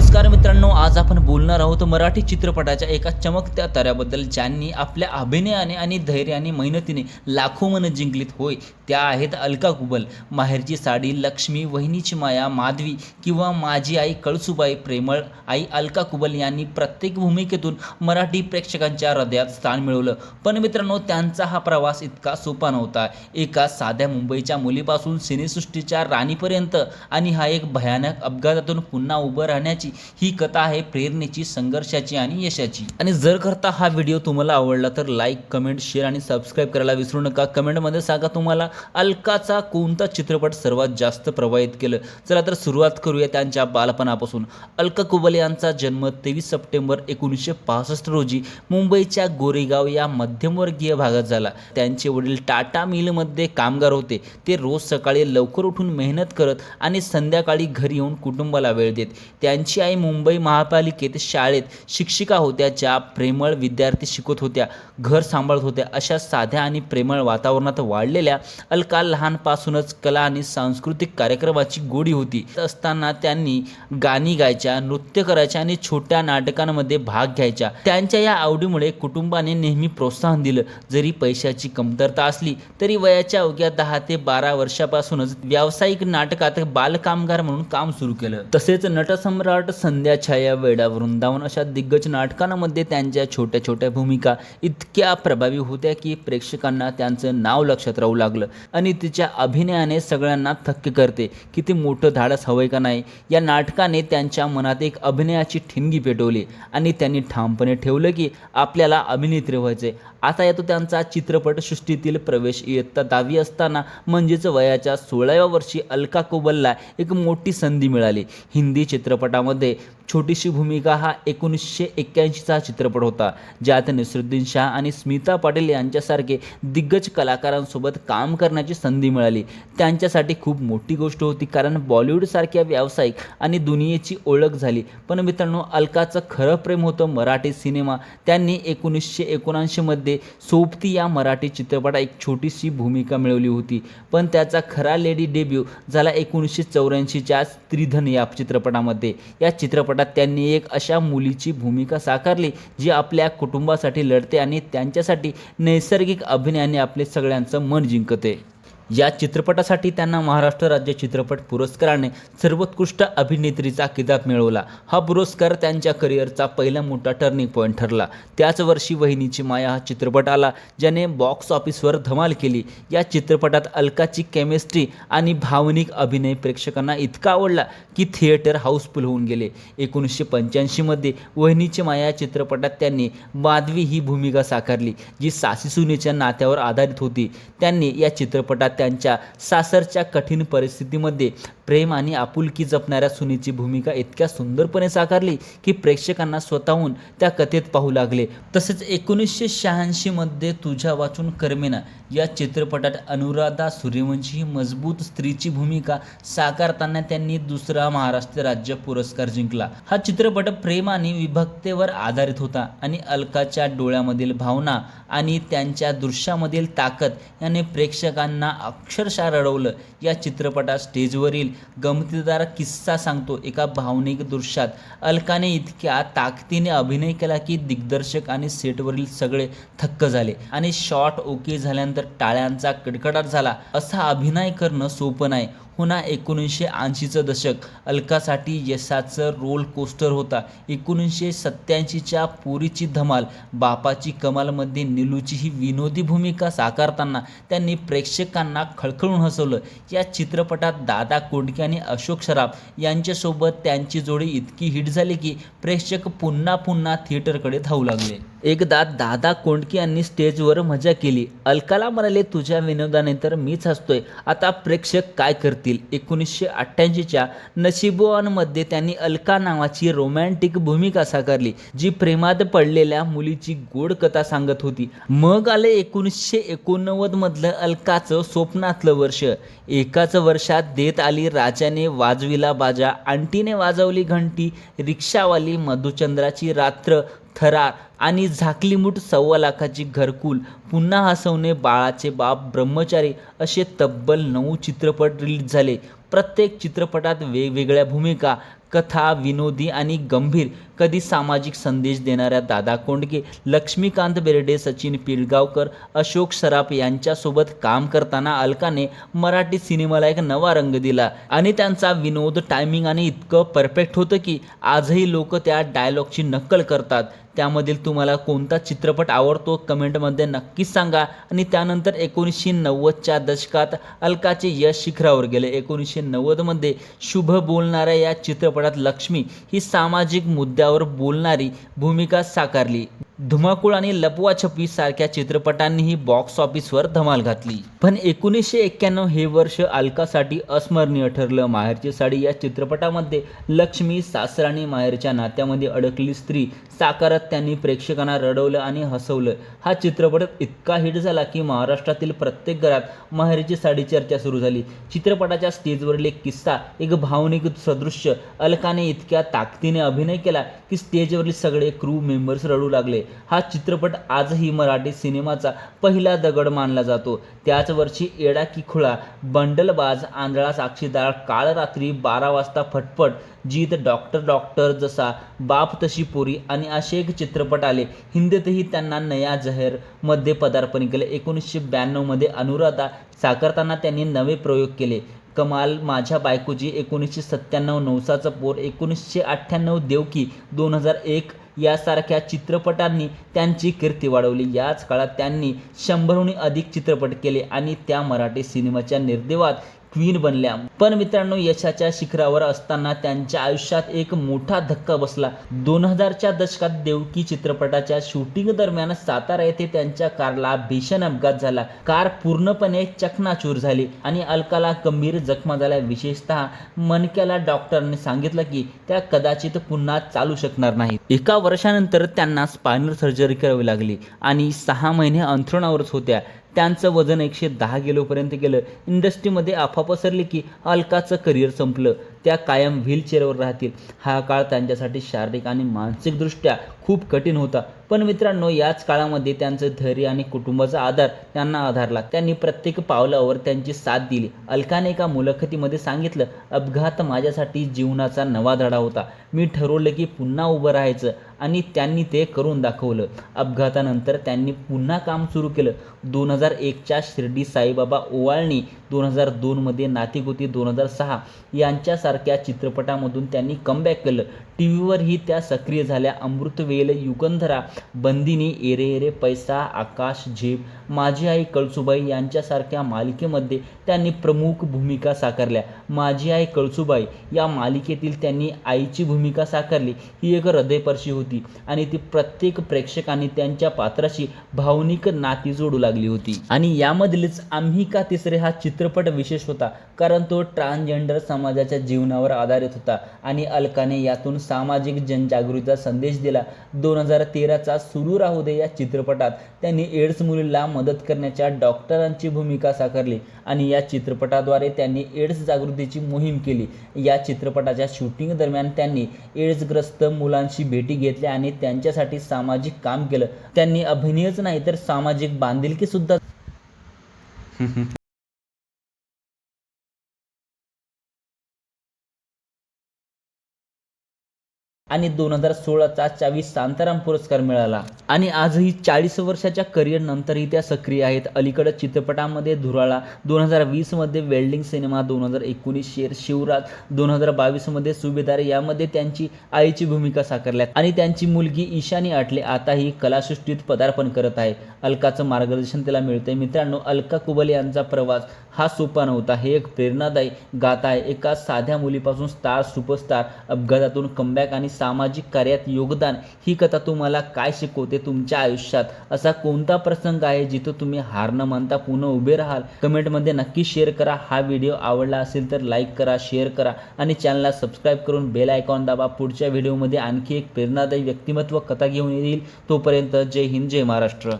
नमस्कार मित्रांनो आज आपण बोलणार आहोत मराठी चित्रपटाच्या एका चमकत्या ताऱ्याबद्दल ज्यांनी आपल्या अभिनयाने आणि धैर्याने मेहनतीने लाखो मनं जिंकलीत. होय त्या आहेत अलका कुबल माहेरची साडी लक्ष्मी वहिनीची माया माधवी किंवा माझी आई कळसुबाई प्रेमळ. आई अलका कुबल यांनी प्रत्येक भूमिकेतून मराठी प्रेक्षकांच्या हृदयात स्थान मिळवलं. पण मित्रांनो त्यांचा हा प्रवास इतका सोपा नव्हता. एका साध्या मुंबईच्या मुलीपासून सिनेसृष्टीच्या राणीपर्यंत आणि हा एक भयानक अपघातातून पुन्हा उभं राहण्याची ही कथा आहे प्रेरणेची संघर्षाची आणि यशाची. आणि जर करता हा व्हिडिओ तुम्हाला आवडला तर लाईक कमेंट शेअर आणि सबस्क्राईब करायला विसरू नका. कमेंटमध्ये सांगा तुम्हाला अलकाचा कोणता चित्रपट सर्वात जास्त प्रभावित केलं? चला तर सुरुवात करूया त्यांच्या बालपणापासून. अलका कुबल यांचा जन्म तेवीस सप्टेंबर एकोणीसशे पासष्ट रोजी मुंबईच्या गोरेगाव या मध्यमवर्गीय भागात झाला. त्यांचे वडील टाटा मिलमध्ये कामगार होते. ते रोज सकाळी लवकर उठून मेहनत करत आणि संध्याकाळी घरी येऊन कुटुंबाला वेळ देत. त्यांची आई मुंबई महापालिकेत शाळेत शिक्षिका होत्या ज्या प्रेमळ विद्यार्थी शिकवत होत्या घर सांभाळत होत्या. अशा साध्या आणि प्रेमळ वातावरणात वाढलेल्या अलका लहानपासूनच कला आणि सांस्कृतिक कार्यक्रमाची गोडी होती. असताना त्यांनी गाणी गायच्या नृत्य करायच्या आणि छोट्या नाटकांमध्ये भाग घ्यायच्या. त्यांच्या या आवडीमुळे कुटुंबाने नेहमी प्रोत्साहन दिलं. जरी पैशाची कमतरता असली तरी वयाच्या अवघ्या दहा ते बारा वर्षापासूनच व्यावसायिक नाटकात बालकामगार म्हणून काम सुरू केलं. तसेच नटसम्राट संध्या छाया वेडा वृंदावन अशा दिग्गज नाटकांमध्ये त्यांच्या छोट्या छोट्या भूमिका इतक्या प्रभावी होत्या की प्रेक्षकांना त्यांचं नाव लक्षात राहू लागलं. आणि तिच्या अभिनयाने सगळ्यांना थक्क करते किती मोठं धाडस हवंय का नाही? या नाटकाने त्यांच्या मनात एक अभिनयाची ठिणगी पेटवली आणि त्यांनी ठामपणे ठेवलं की आपल्याला अभिनेत्री व्हायचे आता येतो त्यांचा चित्रपटसृष्टीतील प्रवेश इयत्ता दहावी असताना म्हणजेच वयाच्या सोळाव्या वर्षी अलका कुबलला एक मोठी संधी मिळाली. हिंदी चित्रपटामध्ये de छोटीशी भूमिका हा एकोणीसशे एक्क्याऐंशीचा चित्रपट होता ज्यात नसरुद्दीन शाह आणि स्मिता पाटील यांच्यासारखे दिग्गज कलाकारांसोबत काम करण्याची संधी मिळाली. त्यांच्यासाठी खूप मोठी गोष्ट होती कारण बॉलिवूडसारख्या व्यावसायिक आणि दुनियेची ओळख झाली. पण मित्रांनो अलकाचं खरं प्रेम होतं मराठी सिनेमा. त्यांनी एकोणीसशे एकोणऐंशीमध्ये सोबती या मराठी चित्रपटात एक छोटीशी भूमिका मिळवली होती. पण त्याचा खरा लेडी डेब्यू झाला एकोणीसशे चौऱ्याऐंशीच्या त्रिधन या चित्रपटामध्ये. या चित्रपटात त्यांनी एक अशा मुलीची भूमिका साकारली जी आपल्या कुटुंबासाठी लढते आणि त्यांच्यासाठी नैसर्गिक अभिनयाने आपले सगळ्यांचं मन जिंकते. या चित्रपटासाठी त्यांना महाराष्ट्र राज्य चित्रपट पुरस्काराने सर्वोत्कृष्ट अभिनेत्रीचा किताब मिळवला. हा पुरस्कार त्यांच्या करिअरचा पहिला मोठा टर्निंग पॉईंट ठरला. त्याच वर्षी वहिनीची माया हा चित्रपट आला ज्याने बॉक्स ऑफिसवर धमाल केली. या चित्रपटात अलकाची केमिस्ट्री आणि भावनिक अभिनय प्रेक्षकांना इतका आवडला की थिएटर हाऊसफुल होऊन गेले. एकोणीसशे पंच्याऐंशीमध्ये वहिनीची माया या चित्रपटात त्यांनी माधवी ही भूमिका साकारली जी सासीसुनेच्या नात्यावर आधारित होती. त्यांनी या चित्रपटात त्यांच्या सासरच्या कठीण परिस्थितीमध्ये प्रेम आणि आपुलकी जपणाऱ्या सुनीची भूमिका इतक्या सुंदरपणे साकारली की प्रेक्षकांना स्वतःहून त्या कथेत पाहू लागले. तसेच एकोणीसशे शहाऐंशीमध्ये तुझ्या वाचून कर्मेना या चित्रपटात अनुराधा सूर्यवंशी ही मजबूत स्त्रीची भूमिका साकारताना त्यांनी दुसरा महाराष्ट्र राज्य पुरस्कार जिंकला. हा चित्रपट प्रेम आणि विभक्तेवर आधारित होता आणि अलकाच्या डोळ्यामधील भावना आणि त्यांच्या दृश्यामधील ताकद याने प्रेक्षकांना अक्षरशः रडवलं. या चित्रपटात स्टेजवरील गमतीदार किस्सा सांगतो. एका भावनिक दृश्यात अलकाने इतक्या ताकदीने अभिनय केला की दिग्दर्शक आणि सेटवरील सगळे थक्क झाले आणि शॉट ओके झाल्यानंतर टाळ्यांचा कडकडाट झाला. असा अभिनय करणं सोपं नाही. पुन्हा एकोणीसशे ऐंशीचं दशक. अलकासाठी यशाचं रोल कोस्टर होता. एकोणीसशे सत्त्याऐंशीच्या पोरीची धमाल बापाची कमालमध्ये निलूची ही विनोदी भूमिका साकारताना त्यांनी प्रेक्षकांना खळखळून हसवलं. या चित्रपटात दादा कोंडके आणि अशोक सराफ यांच्यासोबत त्यांची जोडी इतकी हिट झाली की प्रेक्षक पुन्हा पुन्हा थिएटरकडे धावू लागले. एकदा दादा कोंडकी यांनी स्टेजवर मजा केली. अलकाला म्हणाले तुझ्या विनोदाने तर मीच हसतोय. आता प्रेक्षक काय करतील? एकोणीसशे अठ्ठ्याऐंशीच्या नशिबोवानमध्ये त्यांनी अलका नावाची रोमॅन्टिक भूमिका साकारली जी प्रेमात पडलेल्या मुलीची गोड कथा सांगत होती. मग आले एकोणीसशे एकोणनव्वद मधलं अलकाचं स्वप्नातलं वर्ष. एकाच वर्षात देत आली राजाने वाजविला बाजा. आंटीने वाजवली घंटी रिक्षावाली मधुचंद्राची रात्र थरार. आणि झाकली मूठ सव्वा लाखाची घरकुल पुन्हा हसवणे बाळाचे बाप ब्रह्मचारी असे तब्बल नऊ चित्रपट रिलीज झाले. प्रत्येक चित्रपटात वेगवेगळ्या भूमिका कथा विनोदी आणि गंभीर. कधी सामाजिक संदेश देणाऱ्या दादा कोंडके लक्ष्मीकांत बेर्डे सचिन पिळगावकर अशोक सराफ यांच्यासोबत काम करताना अलकाने मराठी सिनेमाला एक नवा रंग दिला आणि त्यांचा विनोद टायमिंग आणि इतकं परफेक्ट होतं की आजही लोक त्या डायलॉगची नक्कल करतात. त्यामधील तुम्हाला कोणता चित्रपट आवडतो कमेंटमध्ये नक्कीच सांगा. आणि त्यानंतर एकोणीसशे नव्वदच्या दशकात अलकाचे यश शिखरावर गेले. एकोणीसशे नव्वदमध्ये शुभ बोलणाऱ्या या चित्रपटात लक्ष्मी ही सामाजिक मुद्द्यावर बोलणारी भूमिका साकारली. धुमाकूळ आणि लपवाछपी सारख्या चित्रपटांनीही बॉक्स ऑफिसवर धमाल घातली. पण एकोणीसशे एक्क्याण्णव हे वर्ष अलकासाठी अस्मरणीय ठरलं. माहेरची साडी या चित्रपटामध्ये लक्ष्मी सासराणी माहेरच्या नात्यामध्ये अडकली स्त्री साकारत त्यांनी प्रेक्षकांना रडवलं आणि हसवलं. हा चित्रपट इतका हिट झाला की महाराष्ट्रातील प्रत्येक घरात माहेरची साडी चर्चा सुरू झाली. चित्रपटाच्या स्टेजवरील एक किस्सा एक भावनिक सदृश्य अलकाने इतक्या ताकदीने अभिनय केला की स्टेजवरील सगळे क्रू मेंबर्स रडू लागले. हा चित्रपट आजही मराठी सिनेमाचा पहिला दगड मानला जातो. त्याच वर्षी एडा की खुळा बंडलबाज आंधळा साक्षीदार काळ रात्री बारा वाजता फटफट जीत डॉक्टर डॉक्टर जसा बाप तशी पुरी आणि असे एक चित्रपट आले. हिंदीतही त्यांना नया जहरमध्ये पदार्पण केले. एकोणीसशे ब्याण्णवमध्ये अनुराधा साकारताना त्यांनी नवे प्रयोग केले. कमाल माझ्या बायकोची एकोणीसशे सत्त्याण्णव नवसाचं पोर एकोणीसशे अठ्ठ्याण्णव देवकी दोन हजार एक यासारख्या चित्रपटांनी त्यांची कीर्ती वाढवली. याच काळात त्यांनी शंभरहून अधिक चित्रपट केले आणि त्या मराठी सिनेमाच्या निर्देवात क्वीन बनल्या. पण मित्रांनो यशाच्या शिखरावर असताना त्यांच्या आयुष्यात एक मोठा धक्का बसला. दोन हजारच्या दशकात देवकी चित्रपटाच्या शूटिंग दरम्यान सातारा येथे त्यांच्या कारला भीषण अपघात झाला. कार पूर्णपणे चकनाचूर झाली आणि अलकाला गंभीर जखमा झाल्या. विशेषतः मनक्याला डॉक्टरने सांगितलं की त्या कदाचित पुन्हा चालू शकणार नाहीत. एका वर्षानंतर त्यांना स्पायनल सर्जरी करावी लागली आणि सहा महिने अंथरुणावरच होत्या. त्यांचं वजन एकशे दहा किलोपर्यंत गेलं. इंडस्ट्रीमध्ये अफवा पसरली की अलकाचं करिअर संपलं. त्या कायम व्हीलचेअरवर राहतील. हा काळ त्यांच्यासाठी शारीरिक आणि मानसिकदृष्ट्या खूप कठीण होता. पण मित्रांनो याच काळामध्ये त्यांचं धैर्य आणि कुटुंबाचा आधार त्यांना आधारला. त्यांनी प्रत्येक पावलावर त्यांची साथ दिली. अलकाने एका मुलाखतीमध्ये सांगितलं अपघात माझ्यासाठी जीवनाचा नवा धडा होता. मी ठरवलं की पुन्हा उभं राहायचं आणि त्यांनी ते करून दाखवलं. अपघातानंतर त्यांनी पुन्हा काम सुरू केलं. दोन हजार एकच्या शिर्डी साईबाबा ओवाळणी दोन हजार दोनमध्ये नातीगोती दोन हजार सहा यांच्यासारख्या चित्रपटामधून त्यांनी कमबॅक केलं. टी व्हीवरही त्या सक्रिय झाल्या. अमृतवेल युगंधरा बंदिनी एरे एरे पैसा आकाश झेप माझी आई कळसुबाई यांच्यासारख्या मालिकेमध्ये त्यांनी प्रमुख भूमिका साकारल्या. माझी आई कळसुबाई या मालिकेतील त्यांनी आईची भूमिका साकारली. ही एक हृदयपर्शी होती आणि ती प्रत्येक प्रेक्षकांनी त्यांच्या पात्राशी भावनिक नाती जोडू लागली होती. आणि यामधलीच आम्ही का तिसरे हा चित्रपट विशेष होता? कारण तो ट्रान्सजेंडर समाजाच्या जीवनावर आधारित होता आणि अलकाने यातून सामाजिक जनजागृतीचा संदेश दिला. दोन हजार तेराचा सुरू राहू दे या चित्रपटात त्यांनी एड्स मुलीला मदत करण्याच्या डॉक्टरांची भूमिका साकारली आणि या चित्रपटाद्वारे त्यांनी एड्स जागृतीची मोहीम केली. या चित्रपटाच्या शूटिंग दरम्यान त्यांनी एड्सग्रस्त मुलांशी भेटी घेतल्या आणि त्यांच्यासाठी सामाजिक काम केलं. त्यांनी अभिनयच नाही तर सामाजिक बांधिलकीसुद्धा आणि दोन हजार सोळाचा चाळीस शांताराम पुरस्कार मिळाला. आणि आजही चाळीस वर्षाच्या करिअर नंतरही त्या सक्रिय आहेत. अलीकडे चित्रपटामध्ये धुराळा दोन हजार वीसमध्ये वेल्डिंग सिनेमा दोन हजार एकोणीस शेर शिवराज दोन हजार बावीसमध्ये सुभेदार यामध्ये त्यांची आईची भूमिका साकारल्यात. आणि त्यांची मुलगी ईशानी आटले आताही कलासृष्टीत पदार्पण करत आहे. अलकाचं मार्गदर्शन त्याला मिळतंय. मित्रांनो अलका कुबल यांचा प्रवास हा सोपा नव्हता. हे एक प्रेरणादायी गाथा आहे. एका साध्या मुलीपासून स्टार सुपरस्टार अपघातातून कमबॅक आणि सामाजिक कार्यात योगदान ही कथा तुम्हाला काय शिकवते तुमच्या आयुष्यात? असा कोणता प्रसंग आहे जिथं तुम्ही हार न मानता पुन्हा उभे राहाल? कमेंटमध्ये नक्की शेअर करा. हा व्हिडिओ आवडला असेल तर लाईक करा शेअर करा आणि चॅनलला सबस्क्राईब करून बेल आयकॉन दाबा. पुढच्या व्हिडिओमध्ये आणखी एक प्रेरणादायी व्यक्तिमत्व कथा घेऊन येईल. तोपर्यंत जय हिंद जय महाराष्ट्र.